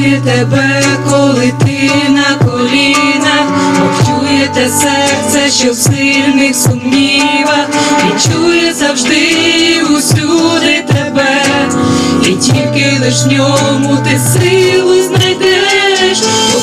чує тебе, коли ти на колінах, почує те серце, що в сильних сумнівах, і чує завжди усюди тебе, і тільки лиш ньому ти силу знайдеш, Бог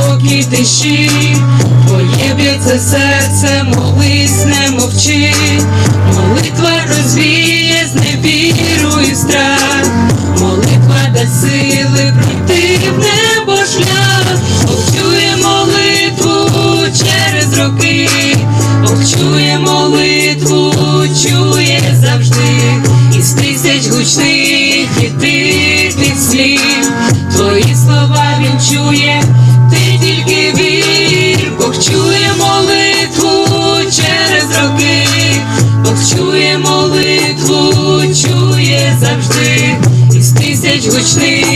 глибокій тиші, Твоє серце, молись, не мовчи, молитва розвіє з невіру і страх, молитва дасть сили пройти в небо шлях, Бог чує молитву через роки, Бог чує молитву,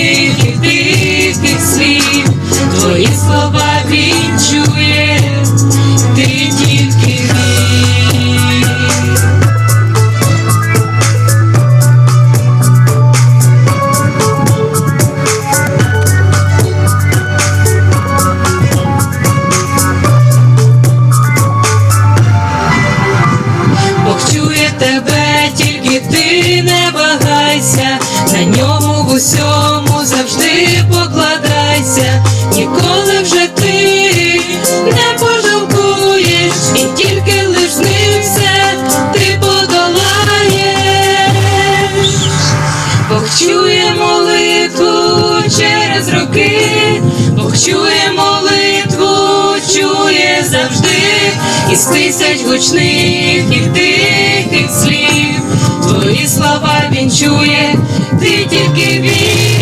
гучних і слів, твої слова він чує молитву через роки, Бог чує молитву, чує завжди, із тисяч гучних і тихих слів, твої слова він чує, ти тільки вір,